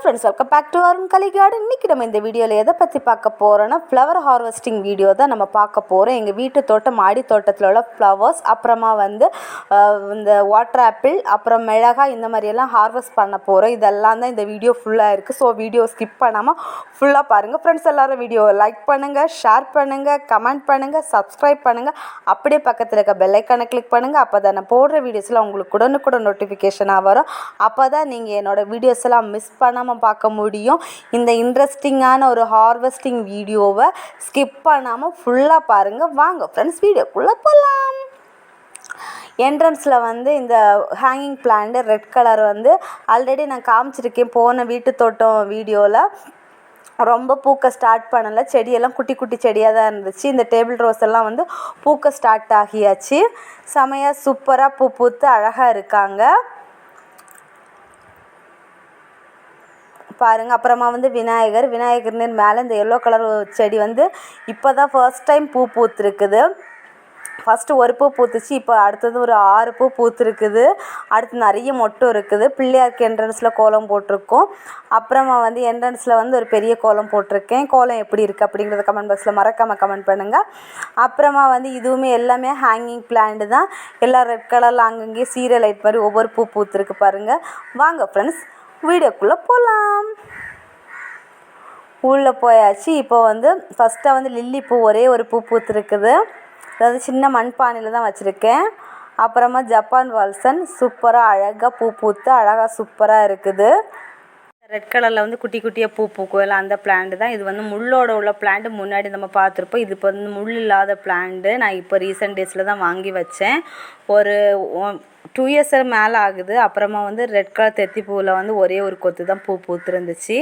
Friends welcome back to Arun Kali garden இன்றைக்கி நம்ம இந்த வீடியோவில் எதை பற்றி பார்க்க போகிறோன்னா ஃப்ளவர் ஹார்வெஸ்டிங் வீடியோ தான் நம்ம பார்க்க போகிறோம் எங்கள் வீட்டு தோட்டம் மாடி தோட்டத்தில் உள்ள ஃப்ளவர்ஸ் அப்புறமா வந்து இந்த வாட்டர் ஆப்பிள் அப்புறம் மிளகாய் இந்த மாதிரியெல்லாம் ஹார்வெஸ்ட் பண்ண போகிறோம் இதெல்லாம் தான் இந்த வீடியோ ஃபுல்லாக இருக்குது ஸோ வீடியோ ஸ்கிப் பண்ணாமல் ஃபுல்லாக பாருங்கள் ஃப்ரெண்ட்ஸ் எல்லாரும் வீடியோவை லைக் பண்ணுங்கள் ஷேர் பண்ணுங்கள் கமெண்ட் பண்ணுங்கள் சப்ஸ்கிரைப் பண்ணுங்கள் அப்படியே பக்கத்தில் இருக்க பெல்லைக்கானை கிளிக் பண்ணுங்கள் அப்போ தான் நான் போடுற வீடியோஸ்லாம் உங்களுக்கு உடனுக்குடன் நோட்டிஃபிகேஷனாக வரும். அப்போ தான் நீங்கள் என்னோடய வீடியோஸ் எல்லாம் மிஸ் பண்ணாமல் பார்க்க முடியும். இந்த இன்ட்ரெஸ்டிங்கான ஒரு ஹார்வெஸ்டிங் வீடியோவை ஸ்கிப் பண்ணாமல் ஃபுல்லாக பாருங்கள் வாங்க ஃப்ரெண்ட்ஸ் வீடியோக்குள்ளே போகலாம் என்ட்ரன்ஸில் வந்து இந்த ஹேங்கிங் பிளான்ட் ரெட் கலர் வந்து ஆல்ரெடி நான் காமிச்சிருக்கேன் போன வீட்டு தோட்டம் வீடியோவில் ரொம்ப பூக்க ஸ்டார்ட் பண்ணலை. செடியெல்லாம் குட்டி குட்டி செடியாக தான் இருந்துச்சு. இந்த டேபிள் ரோஸ் எல்லாம் வந்து பூக்க ஸ்டார்ட் ஆகியாச்சு. செமையாக சூப்பராக பூ பூத்து அழகாக இருக்காங்க. பாருங்க. அப்புறமா வந்து விநாயகர். விநாயகர் மேலே இந்த எல்லோ கலர் செடி வந்து இப்போ தான் ஃபர்ஸ்ட் டைம் பூ பூத்துருக்குது. ஃபஸ்ட்டு ஒரு பூ பூத்துச்சு. இப்போ அடுத்தது ஒரு ஆறு பூ பூத்துருக்குது. அடுத்து நிறைய மொட்டும் இருக்குது. பிள்ளையாருக்கு என்ட்ரன்ஸில் கோலம் போட்டிருக்கோம். அப்புறமா வந்து என்ட்ரன்ஸில் வந்து ஒரு பெரிய கோலம் போட்டிருக்கேன். கோலம் எப்படி இருக்குது அப்படிங்கிறத கமெண்ட் பாக்ஸில் மறக்காமல் கமெண்ட் பண்ணுங்கள் அப்புறமா வந்து இதுவுமே எல்லாமே ஹேங்கிங் பிளான்டு தான். எல்லாம் ரெட் கலரில் அங்கங்கேயே சீரியல் லைட் மாதிரி ஒவ்வொரு பூ பூத்துருக்கு பாருங்கள் வாங்க ஃப்ரெண்ட்ஸ் வீடியோக்குள்ளே போகலாம் உள்ளே போயாச்சு. இப்போ வந்து ஃபஸ்ட்டாக வந்து லில்லி பூ ஒரே ஒரு பூ பூத்துருக்குது. அதாவது சின்ன மண்பானையில் தான் வச்சுருக்கேன். அப்புறமா ஜப்பான் வால்சன் சூப்பராக அழகாக பூ பூத்து அழகாக சூப்பராக இருக்குது. ரெட் கலரில் வந்து குட்டி குட்டியாக பூ பூக்கும் இல்லை அந்த பிளான்ட்டு தான். இது வந்து முள்ளோட உள்ள பிளான்ட்டு முன்னாடி நம்ம பார்த்துருப்போம். இது இப்போ வந்து முள் இல்லாத பிளான்ட்டு நான் இப்போ ரீசெண்ட் டேஸில் தான் வாங்கி வச்சேன். ஒரு டூ இயர்ஸ் மேலே ஆகுது. அப்புறமா வந்து ரெட் கலர் தெத்தி பூவில் வந்து ஒரே ஒரு கொத்து தான் பூ பூத்துருந்துச்சு.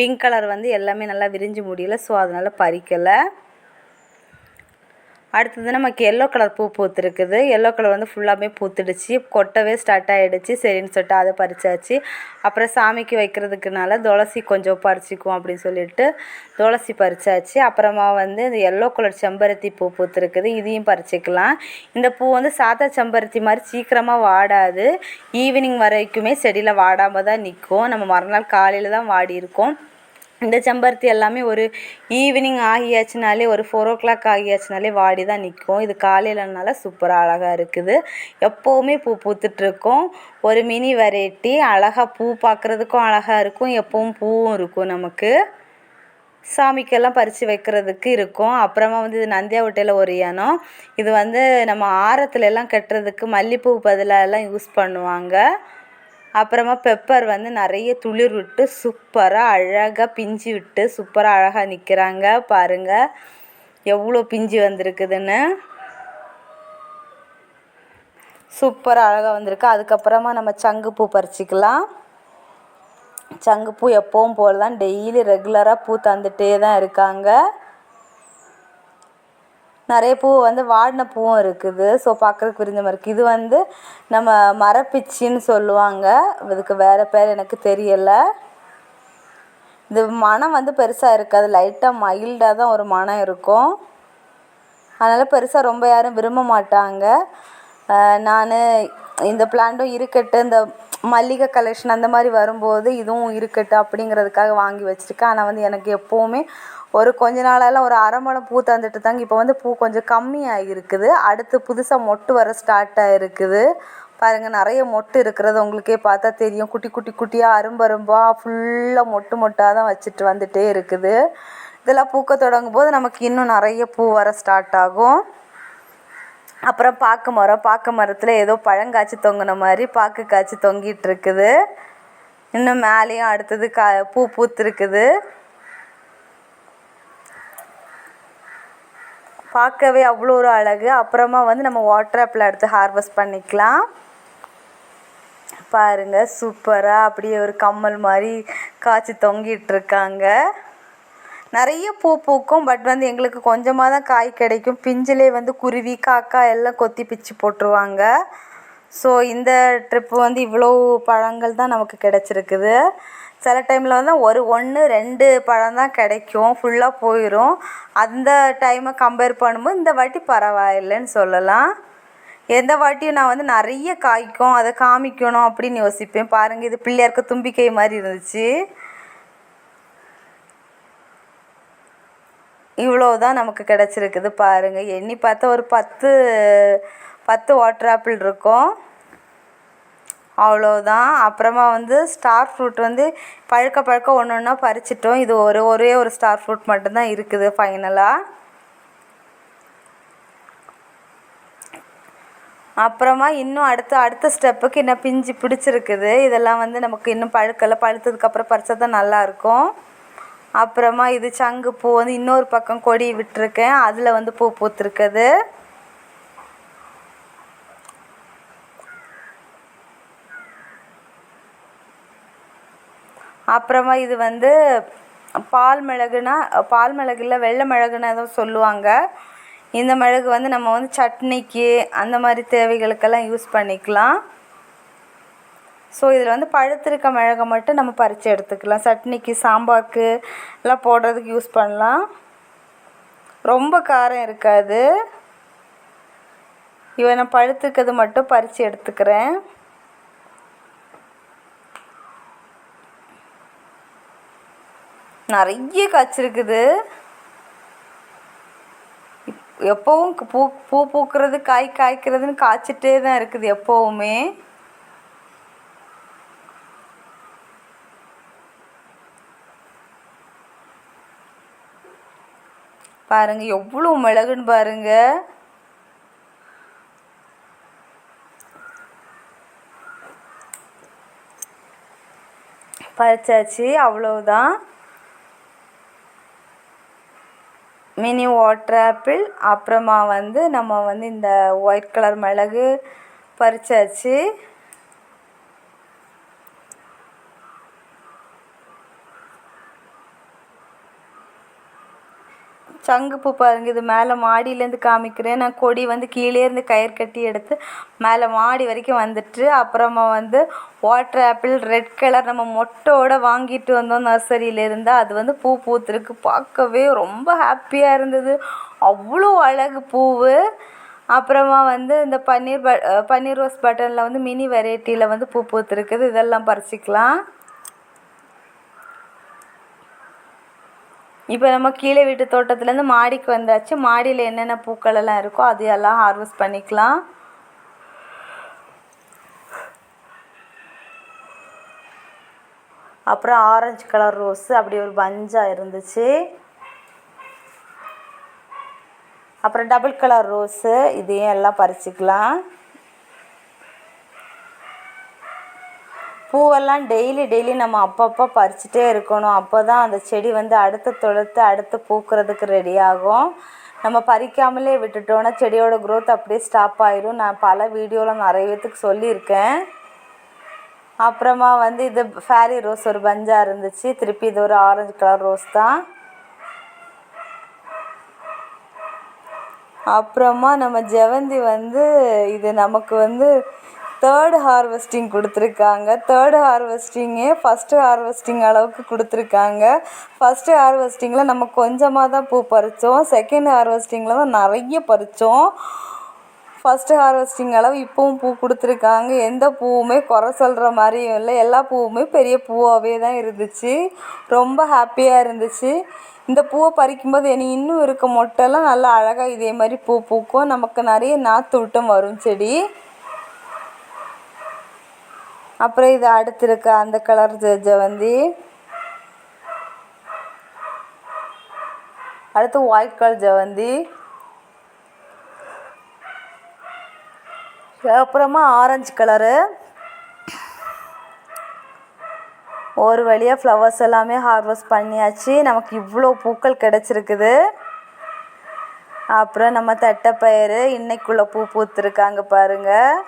பிங்க் கலர் வந்து எல்லாமே நல்லா விரிஞ்சு முடியல. ஸோ அதனால் பறிக்கலை. அடுத்தது நமக்கு எல்லோ கலர் பூ பூத்துருக்குது. எல்லோ கலர் வந்து ஃபுல்லாமே பூத்துடுச்சு. கொட்டவே ஸ்டார்ட் ஆகிடுச்சு சரின்னு சொல்லிட்டு அதை பறிச்சாச்சு. அப்புறம் சாமிக்கு வைக்கிறதுக்குனால துளசி கொஞ்சம் பறிச்சிக்குவோம் அப்படின்னு சொல்லிட்டு துளசி பறிச்சாச்சு. அப்புறமா வந்து இந்த எல்லோ கலர் செம்பருத்தி பூ பூத்துருக்குது. இதையும் பறிச்சிக்கலாம். இந்த பூ வந்து சாதா செம்பருத்தி மாதிரி சீக்கிரமாக வாடாது. ஈவினிங் வரைக்குமே செடியில் வாடாமல் தான் நிற்கும் நம்ம மறுநாள் காலையில் தான் வாடி இருக்கும் இந்த செம்பருத்தி எல்லாமே ஒரு ஈவினிங் ஆகியாச்சுனாலே ஒரு ஃபோர் ஓ கிளாக் ஆகியாச்சுனாலே வாடி தான் நிற்கும் இது காலையிலனால சூப்பராக அழகாக இருக்குது. எப்போவுமே பூ பூத்துட்ருக்கும் ஒரு மினி வெரைட்டி அழகாக பூ பார்க்குறதுக்கும் அழகாக இருக்கும். எப்பவும் பூவும் இருக்கும் நமக்கு. சாமிக்கெல்லாம் பறித்து வைக்கிறதுக்கு இருக்கும். அப்புறமா வந்து இது நந்தியாவட்டையில் ஒரு இனம் இது வந்து நம்ம ஆரத்துல எல்லாம் கட்டுறதுக்கு மல்லிப்பூ பதிலாக எல்லாம் யூஸ் பண்ணுவாங்க. அப்புறமா பெப்பர் வந்து நிறைய துளிர் விட்டு சூப்பராக அழகாக பிஞ்சு விட்டு சூப்பராக அழகாக நிற்கிறாங்க பாருங்கள் எவ்வளோ பிஞ்சு வந்திருக்குதுன்னு. சூப்பராக அழகாக வந்திருக்கு. அதுக்கப்புறமா நம்ம சங்குப்பூ பறிச்சிக்கலாம். சங்குப்பூ எப்பவும் போல் தான் டெய்லி ரெகுலராக பூ தந்துகிட்டே தான் இருக்காங்க. நிறைய பூ வந்து வாடின பூவும் இருக்குது. ஸோ பார்க்குறதுக்கு விரிஞ்ச மாதிரி இருக்குது இது வந்து நம்ம மரப்பிச்சின்னு சொல்லுவாங்க. இதுக்கு வேறு பேர் எனக்கு தெரியலை. இது மனம் வந்து பெருசாக இருக்காது. லைட்டாக மைல்டாக தான் ஒரு மனம் இருக்கும். அதனால் பெருசாக ரொம்ப யாரும் விரும்ப மாட்டாங்க. நான் இந்த பிளான்ட்டும் இருக்கட்டு இந்த மல்லிகை கலெக்ஷன் அந்த மாதிரி வரும்போது இதுவும் இருக்கட்டு அப்படிங்கிறதுக்காக வாங்கி வச்சுருக்கேன். ஆனால் வந்து எனக்கு எப்போவுமே ஒரு கொஞ்ச நாளெல்லாம் ஒரு அரை முழம் பூ தந்துட்டு தாங்க இப்போ வந்து பூ கொஞ்சம் கம்மியாக இருக்குது. அடுத்து புதுசாக மொட்டு வர ஸ்டார்ட் ஆகிருக்குது பாருங்கள் நிறைய மொட்டு இருக்கிறது உங்களுக்கே பார்த்தா தெரியும். குட்டி குட்டி குட்டியாக அரும்பரும்பாக ஃபுல்லாக மொட்டு மொட்டாக தான் வச்சுட்டு வந்துட்டே இருக்குது. இதெல்லாம் பூக்க தொடங்கும் போது நமக்கு இன்னும் நிறைய பூ வர ஸ்டார்ட் ஆகும். அப்புறம் பாக்கு மரம். பாக்கு மரத்தில் ஏதோ பழங்காய்ச்சி தொங்கின மாதிரி பாக்கு காய்ச்சி தொங்கிட்டு இருக்குது. இன்னும் மேலேயும் அடுத்தது கா பூ பூத்துருக்குது. பார்க்கவே அவ்வளோ ஒரு அழகு. அப்புறமா வந்து நம்ம வாட்டர் ஆப்பிள் எடுத்து ஹார்வெஸ்ட் பண்ணிக்கலாம். பாருங்க சூப்பராக அப்படியே ஒரு கம்மல் மாதிரி காய்ச்சி தொங்கிட்டு இருக்காங்க. நிறைய பூ பூக்கும் பட் வந்து எங்களுக்கு கொஞ்சமாக தான் காய் கிடைக்கும். பிஞ்சிலே வந்து குருவி காக்கா எல்லாம் கொத்தி பிச்சு போட்டுருவாங்க. ஸோ இந்த ட்ரிப்பு வந்து இவ்வளோ பழங்கள் தான் நமக்கு கிடச்சிருக்குது. சில டைமில் வந்து ஒரு ஒன்று ரெண்டு பழம் தான் கிடைக்கும். ஃபுல்லாக போயிடும் அந்த டைமை கம்பேர் பண்ணும்போது இந்த வாட்டி பரவாயில்லைன்னு சொல்லலாம். எந்த வாட்டியும் நான் வந்து நிறைய காய்க்கும். அதை காமிக்கணும் அப்படின்னு யோசிப்பேன். பாருங்கள் இது பிள்ளையாருக்கு தும்பிக்கை மாதிரி இருந்துச்சு. இவ்வளோ தான் நமக்கு கிடச்சிருக்குது பாருங்கள் எண்ணி பார்த்தா ஒரு பத்து பத்து வாட்டர் ஆப்பிள் இருக்கும். அவ்வளோதான் அப்புறமா வந்து ஸ்டார் ஃப்ரூட் வந்து பழுக்க பழுக்க ஒன்று ஒன்றா பறிச்சிட்டோம். இது ஒரு ஒரே ஒரு ஸ்டார் ஃப்ரூட் மட்டும்தான் இருக்குது ஃபைனலாக அப்புறமா இன்னும் அடுத்த அடுத்த ஸ்டெப்புக்கு இன்னும் பிஞ்சு பிடிச்சிருக்குது. இதெல்லாம் வந்து நமக்கு இன்னும் பழுக்கலை. பழுத்ததுக்கப்புறம் பறிச்சா தான் நல்லாயிருக்கும் அப்புறமா இது சங்கு பூ வந்து இன்னொரு பக்கம் கொடி விட்டுருக்கேன். அதில் வந்து பூ பூத்திருக்குது. அப்புறமா இது வந்து பால் மிளகுனா பால் மிளகு இல்லை வெள்ளை மிளகுன்னு ஏதோ சொல்லுவாங்க. இந்த மிளகு வந்து நம்ம வந்து சட்னிக்கு அந்த மாதிரி தேவைகளுக்கெல்லாம் யூஸ் பண்ணிக்கலாம். ஸோ இதில் வந்து பழுத்திருக்க மிளகை மட்டும் நம்ம பறித்து எடுத்துக்கலாம். சட்னிக்கு சாம்பாருக்கு எல்லாம் போடுறதுக்கு யூஸ் பண்ணலாம். ரொம்ப காரம் இருக்காது. இவன் நான் பழுத்துக்கிறது மட்டும் பறித்து எடுத்துக்கிறேன். நிறைய காய்ச்சிருக்குது. எப்போவும் பூ பூ பூக்கிறது காய் காய்க்கிறதுன்னு காய்ச்சிட்டே தான் இருக்குது எப்போவுமே. பாருங்க எவ்வளோ மிளகுன்னு பாருங்க. பறிச்சாச்சு அவ்வளோதான் மினி வாட்டர் ஆப்பிள் அப்புறமா வந்து நம்ம வந்து இந்த ஒயிட் கலர் மிளகு பறிச்சாச்சு. சங்குப்பூ பாருங்கள் இது மேலே மாடியிலேருந்து காமிக்கிறேன். நான் கொடி வந்து கீழேருந்து கயிறு கட்டி எடுத்து மேலே மாடி வரைக்கும் வந்துட்டு அப்புறமா வந்து வாட்டர் ஆப்பிள் ரெட் கலர் நம்ம மொட்டோட வாங்கிட்டு வந்தோம் நர்சரியிலேருந்து அது வந்து பூ பூத்துருக்கு. பார்க்கவே ரொம்ப ஹாப்பியாக இருந்தது. அவ்வளோ அழகு பூவு. அப்புறமா வந்து இந்த பன்னீர் ப பன்னீர் ரோஸ் பட்டனில் வந்து மினி வெரைட்டியில் வந்து பூ பூத்துருக்குது. இதெல்லாம் பறிச்சிக்கலாம். இப்போ நம்ம கீழே வீட்டு தோட்டத்துலேருந்து மாடிக்கு வந்தாச்சு. மாடியில் என்னென்ன பூக்கள் எல்லாம் இருக்கோ அது எல்லாம் ஹார்வெஸ்ட் பண்ணிக்கலாம். அப்புறம் ஆரஞ்சு கலர் ரோஸு அப்படி ஒரு பஞ்சாக இருந்துச்சு. அப்புறம் டபுள் கலர் ரோஸு இதையும் எல்லாம் பறிச்சிக்கலாம். பூவெல்லாம் டெய்லி டெய்லி நம்ம அப்பப்போ பறிச்சிட்டே இருக்கணும். அப்போ தான் அந்த செடி வந்து அடுத்து தொழுத்து அடுத்து பூக்கிறதுக்கு ரெடி ஆகும். நம்ம பறிக்காமலே விட்டுட்டோன்னா செடியோட க்ரோத் அப்படியே ஸ்டாப் ஆயிரும். நான் பல வீடியோவில் நிறைய பேத்துக்கு சொல்லியிருக்கேன். அப்புறமா வந்து இது ஃபேரி ரோஸ் ஒரு பஞ்சாக இருந்துச்சு. திருப்பி இது ஒரு ஆரஞ்சு கலர் ரோஸ் தான். அப்புறமா நம்ம ஜெவந்தி வந்து இது நமக்கு வந்து தேர்டு ஹார்வெஸ்டிங் கொடுத்துருக்காங்க. தேர்டு ஹார்வெஸ்டிங்கே ஃபஸ்ட்டு ஹார்வெஸ்டிங் அளவுக்கு கொடுத்துருக்காங்க. ஃபஸ்ட்டு ஹார்வெஸ்டிங்கில் நம்ம கொஞ்சமாக தான் பூ பறித்தோம் செகண்ட் ஹார்வெஸ்டிங்கில் தான் நிறைய பறித்தோம் ஃபஸ்ட்டு ஹார்வெஸ்டிங் அளவு இப்போவும் பூ கொடுத்துருக்காங்க. எந்த பூவுமே குறை சொல்கிற மாதிரியும் இல்லை. எல்லா பூவுமே பெரிய பூவாகவே தான் இருந்துச்சு. ரொம்ப ஹாப்பியாக இருந்துச்சு. இந்த பூவை பறிக்கும்போது எனக்கு இன்னும் இருக்க மொட்டெல்லாம் நல்லா அழகாக இதே மாதிரி பூ பூக்கும். நமக்கு நிறைய நாற்று விட்டும் வரும் செடி. அப்புறம் இது அடுத்து இருக்க அந்த கலர் ஜெவந்தி. அடுத்து ஒயிட் கலர் ஜெவந்தி. அப்புறமா ஆரஞ்சு கலரு ஒரு வழியாக ஃப்ளவர்ஸ் எல்லாமே ஹார்வெஸ்ட் பண்ணியாச்சு. நமக்கு இவ்வளோ பூக்கள் கிடச்சிருக்குது. அப்புறம் நம்ம தட்டைப்பயிறு இன்னைக்குள்ளே பூ பூத்துருக்காங்க பாருங்கள்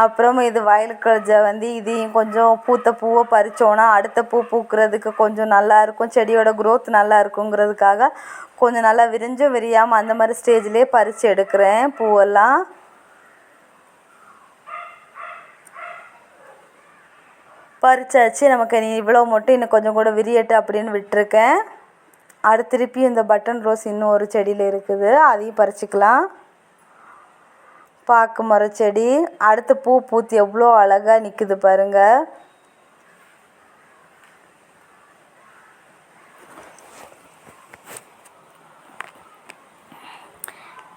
அப்புறம் இது வயலுக்கு வந்து இதையும் கொஞ்சம் பூத்த பூவை பறித்தோன்னா அடுத்த பூ பூக்கிறதுக்கு கொஞ்சம் நல்லா இருக்கும். செடியோட க்ரோத் நல்லா இருக்குங்கிறதுக்காக கொஞ்சம் நல்லா விரிஞ்சும் விரியாமல் அந்த மாதிரி ஸ்டேஜ்லேயே பறித்து எடுக்கிறேன் பூவெல்லாம். பறிச்சாச்சு. நமக்கு நீ இவ்வளோ மட்டும் இன்னும் கொஞ்சம் கூட விரியட்டு அப்படின்னு விட்டுருக்கேன். அடுத்து திருப்பி இந்த பட்டன் ரோஸ் இன்னும் ஒரு செடியில் இருக்குது. அதையும் பறிச்சிக்கலாம். பாக்கு மரம் செடி. அடுத்து பூ பூத்து எவ்வளோ அழகாக நிற்குது பாருங்க.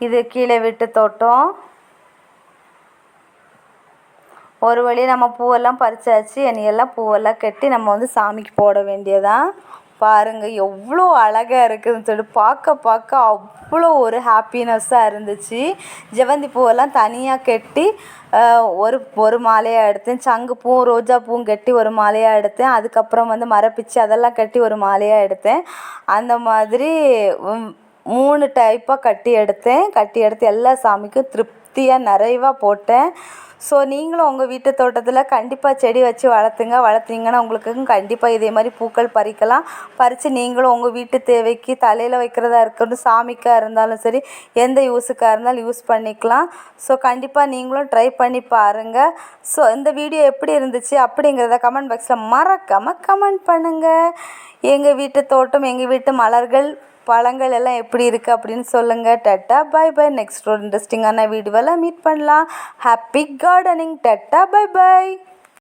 இது கீழே விட்டு தோட்டம். ஒரு வழியாக நம்ம பூவெல்லாம் பறிச்சாச்சு. எல்லாம் பூவெல்லாம் கட்டி நம்ம வந்து சாமிக்கு போட வேண்டியதான் பாருங்கள் எவ்வளோ அழகாக இருக்குதுன்னு சொல்லிட்டு பார்க்க பார்க்க அவ்வளோ ஒரு ஹாப்பினஸ்ஸாக இருந்துச்சு. ஜெவந்தி பூவெல்லாம் தனியாக கட்டி ஒரு ஒரு மாலையாக எடுத்தேன். சங்கு பூவும் ரோஜா பூவும் கட்டி ஒரு மாலையாக எடுத்தேன். அதுக்கப்புறம் வந்து மரப்பிச்சு அதெல்லாம் கட்டி ஒரு மாலையாக எடுத்தேன். அந்த மாதிரி மூணு டைப்பாக கட்டி எடுத்தேன். கட்டி எடுத்து எல்லா சாமிக்கும் திருப்தியாக நிறைவாக போட்டேன். ஸோ நீங்களும் உங்கள் வீட்டு தோட்டத்தில் கண்டிப்பாக செடி வச்சு வளர்த்துங்க. வளர்த்தீங்கன்னா உங்களுக்கு கண்டிப்பாக இதே மாதிரி பூக்கள் பறிக்கலாம். பறித்து நீங்களும் உங்கள் வீட்டு தேவைக்கு தலையில் வைக்கிறதா இருக்கட்டும் சாமிக்காக இருந்தாலும் சரி எந்த யூஸுக்காக இருந்தாலும் யூஸ் பண்ணிக்கலாம். ஸோ கண்டிப்பாக நீங்களும் ட்ரை பண்ணி பாருங்கள் ஸோ இந்த வீடியோ எப்படி இருந்துச்சு அப்படிங்கிறத கமெண்ட் பாக்ஸில் மறக்காமல் கமெண்ட் பண்ணுங்கள் எங்கள் வீட்டு தோட்டம் எங்கள் வீட்டு மலர்கள் பழங்கள் எல்லாம் எப்படி இருக்குது அப்படின்னு சொல்லுங்கள் டட்டா பை பை. நெக்ஸ்ட் ஒரு இன்ட்ரெஸ்டிங்கான வீடியோவில் மீட் பண்ணலாம். Happy gardening tata bye bye.